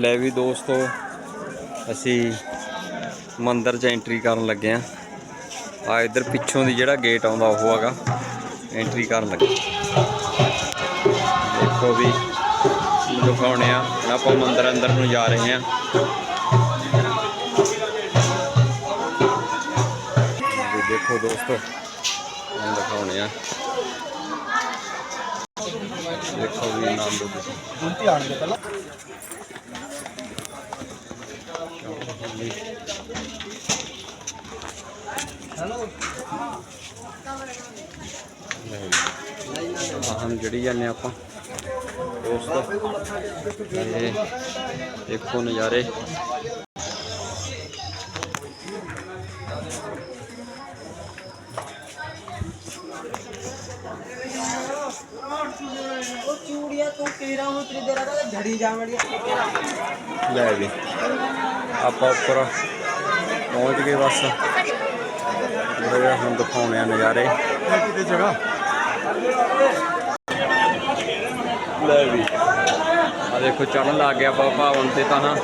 ਲੈ ਵੀ ਦੋਸਤੋ, ਅਸੀਂ ਮੰਦਰ 'ਚ ਐਂਟਰੀ ਕਰਨ ਲੱਗੇ ਆ ਆ ਇਧਰ ਪਿੱਛੋਂ ਦੀ ਜਿਹੜਾ ਗੇਟ ਆਉਂਦਾ ਉਹ ਹੈਗਾ ਐਂਟਰੀ ਕਰਨ ਲੱਗੇ ਦੇਖੋ ਵੀ ਦਿਖਾਉਣੇ ਆ ਆਪਾਂ ਮੰਦਰ ਅੰਦਰ ਨੂੰ ਜਾ ਰਹੇ ਆ ਦੇਖੋ ਦੋਸਤੋ ਦਿਖਾਉਣੇ ਆ। ਦੇਖੋ ਵੀ ਨਾਮ ਦੋ ਤੁਸੀਂ ਆਣਗੇ ਪਹਿਲਾਂ। ਹਮ ਜੜੀ ਜਾਂਦੇ ਆਪਾਂ। ਦੋਸਤੋ ਇਹ ਦੇਖੋ ਨਜ਼ਾਰੇ। ਉਹ ਚੂੜੀਆਂ ਤੂੰ ਤੇਰਾ ਹੁਣ ਦੇਰਾ ਦਾ ਝੜੀ ਜਾਵੜੀ ਲੈ ਵੀ ਆਪਾਂ ਉੱਪਰ ਪਹੁੰਚ ਗਏ ਬਸ। ਥੋੜ੍ਹਾ ਹੁਣ ਦਿਖਾਉਣੇ ਆ ਨਜ਼ਾਰੇ। ਕਿਤੇ ਜਗ੍ਹਾ ਲੈ ਵੀ ਆ ਦੇਖੋ, ਚੜਨ ਲੱਗ ਗਿਆ ਬਾਬਾ ਭਾਵਨ ਤੇ ਤਾਂ ਨਾ।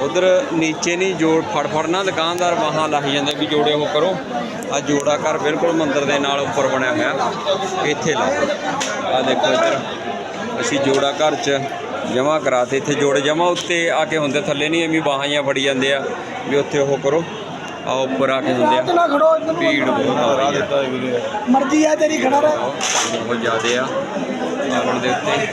ਉਧਰ ਨੀਚੇ ਨਹੀਂ ਜੋੜ ਫੜ ਫੜ ਨਾ ਦੁਕਾਨਦਾਰ ਵਾਹਾਂ ਲਾਹੀ ਜਾਂਦੇ ਵੀ ਜੋੜੇ ਉਹ ਕਰੋ। ਆ ਜੋੜਾ ਘਰ ਬਿਲਕੁਲ ਮੰਦਿਰ ਦੇ ਨਾਲ ਉੱਪਰ ਬਣਿਆ ਹੋਇਆ। ਇੱਥੇ ਲਾਓ। ਆ ਦੇਖੋ ਇੱਧਰ। ਅਸੀਂ ਜੋੜਾ ਘਰ 'ਚ ਜਮਾ ਕਰਾਤੇ। ਇੱਥੇ ਜੋੜੇ ਜਮਾ ਉੱਤੇ ਆ ਕੇ ਹੁੰਦੇ ਥੱਲੇ ਨਹੀਂ ਐਵੇਂ ਬਾਹਾਂ ਜਿਹੀਆਂ ਫੜੀ ਜਾਂਦੇ ਆ ਵੀ ਉੱਥੇ ਉਹ ਕਰੋ। ਆ ਉੱਪਰ ਆ ਕੇ ਹੁੰਦੇ ਆ। ਭੀੜ ਬਹੁਤ ਆ ਰਹੀ ਹੈ ਮਰਜ਼ੀ ਆ ਤੇਰੀ ਖੜਾ ਰਹਿ। ਬਹੁਤ ਜ਼ਿਆਦੇ ਆ। ਆਵਣ ਦੇ ਉੱਤੇ।